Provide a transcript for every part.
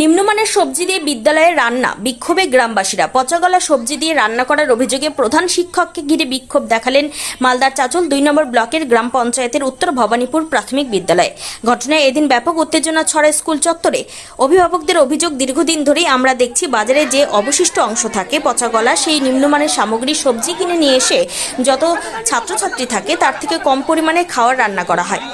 নিম্নমানের সবজি দিয়ে বিদ্যালয়ে রান্না, বিক্ষোভে গ্রামবাসীরা। পচাগলা সবজি দিয়ে রান্না করার অভিযোগে প্রধান শিক্ষককে ঘিরে বিক্ষোভ দেখালেন মালদার চাচল দুই নম্বর ব্লকের গ্রাম পঞ্চায়েতের উত্তর ভবানীপুর প্রাথমিক বিদ্যালয়ে। ঘটনায় এদিন ব্যাপক উত্তেজনা ছড়ায় স্কুল চত্বরে। অভিভাবকদের অভিযোগ, দীর্ঘদিন ধরেই আমরা দেখছি বাজারে যে অবশিষ্ট অংশ থাকে পচাগলা, সেই নিম্নমানের সামগ্রী, সবজি কিনে নিয়ে এসে যত ছাত্রছাত্রী থাকে, তার থেকে কম পরিমাণে খাওয়ার রান্না করা হয়।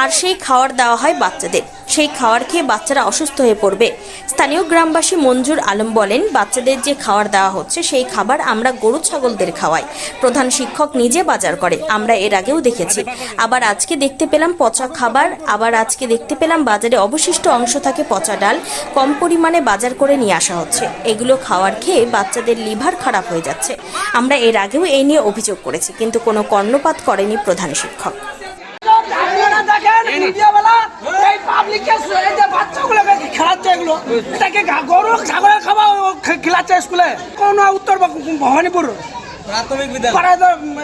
আর সেই খাওয়ার দেওয়া হয় বাচ্চাদের। সেই খাওয়ার খেয়ে বাচ্চারা অসুস্থ হয়ে পড়বে। স্থানীয় গ্রামবাসী মঞ্জুর আলম বলেন, বাচ্চাদের যে খাওয়ার দেওয়া হচ্ছে, সেই খাবার আমরা গরু ছাগলদের খাওয়াই। প্রধান শিক্ষক নিজে বাজার করে, আমরা এর আগেও দেখেছি। আবার আজকে দেখতে পেলাম পচা খাবার, আবার আজকে দেখতে পেলাম বাজারে অবশিষ্ট অংশ থাকে পচা ডাল, কম পরিমাণে বাজার করে নিয়ে আসা হচ্ছে। এগুলো খাওয়ার খেয়ে বাচ্চাদের লিভার খারাপ হয়ে যাচ্ছে। আমরা এর আগেও এই নিয়ে অভিযোগ করেছি, কিন্তু কোনো কর্ণপাত করেনি প্রধান শিক্ষক। মিডিয়াওয়ালা এই পাবলিককে এই যে বাচ্চাগুলোকে খেলাচ্ছে এগুলো এটাকে গরু ছাগলের খাওয়া খেলাচ্ছে স্কুলে। কোন উত্তর ভবানীপুর। প্রাথমিক বিদ্যালয়। পাড়ায় তো, উম,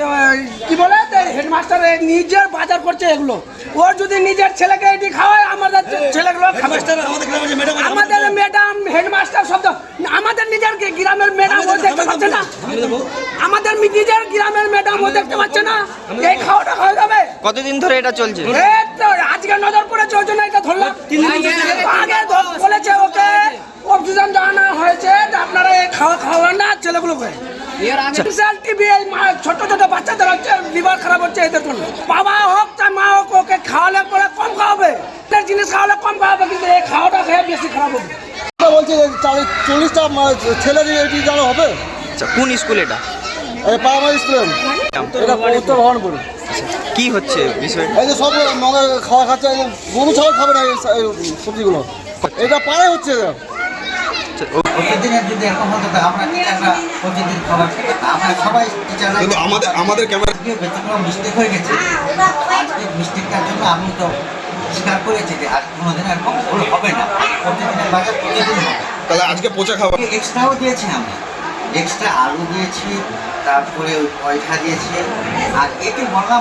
কি বলে? হেডমাস্টার নিজের বাজার করছে এগুলো। ওর যদি নিজের ছেলেকে এটি খাওয়ায় আমাদের ছেলেগুলো আমাদের ম্যাডাম হেডমাস্টার শব্দ। আমাদের নিজের কি গ্রামের ম্যাডাম ও দেখতে পাচ্ছে না? আমাদের নিজের গ্রামের ম্যাডাম ও দেখতে পাচ্ছে না? এই খাওয়াটা খাওয়া যাবে? কতদিন ধরে এটা চলছে? আজকে নজর পড়েছে ওই জন্য এটা ধরলাম। আগে বলেছে ওকে অক্সিজেন জানা হয়েছে যে আপনারা এই খাওয়া খাওয়ান না ছেলেগুলোকে। ছোট ছোট বাচ্চাদের হচ্ছে লিভার খারাপ হচ্ছে এদের জন্য। বাবা হোক চাই মা হোক ওকে খাওয়ালে পরে কম খাওয়াবে। এদের জিনিস খাওয়ালে কম খাওয়াবে কিন্তু এই খাওয়াটা খেয়ে বেশি খারাপ হবে। বলছে চল্লিশটা মা- ছেলে দিয়ে এটি জানা হবে? আচ্ছা কোন স্কুল এটা? প্রাইমারি স্টুডেন্ট এটা উত্তর ভবনপুর। কি হচ্ছে বিষয়? এই যে সব খাওয়া খাচ্ছে এই গরু ছাগল খাবে না এই সবজিগুলো। এটা পাড়ায় হচ্ছে কিন্তু আমাদের আমাদের ক্যামেরা মিস্টেক হয়ে গেছে। আজকে মিস্টেকটার জন্য আমি তো স্বীকার করেছি যে আজ কোনোদিন এরকম ভুল হবে না। প্রতিদিনের বাজার প্রতিদিন হবে। তাহলে আজকে পচা খাবার এক্সট্রাও দিয়েছি আমরা। এক্সট্রা আলু দিয়েছি তারপরে পয়সা দিয়েছি। আর এটি বললাম?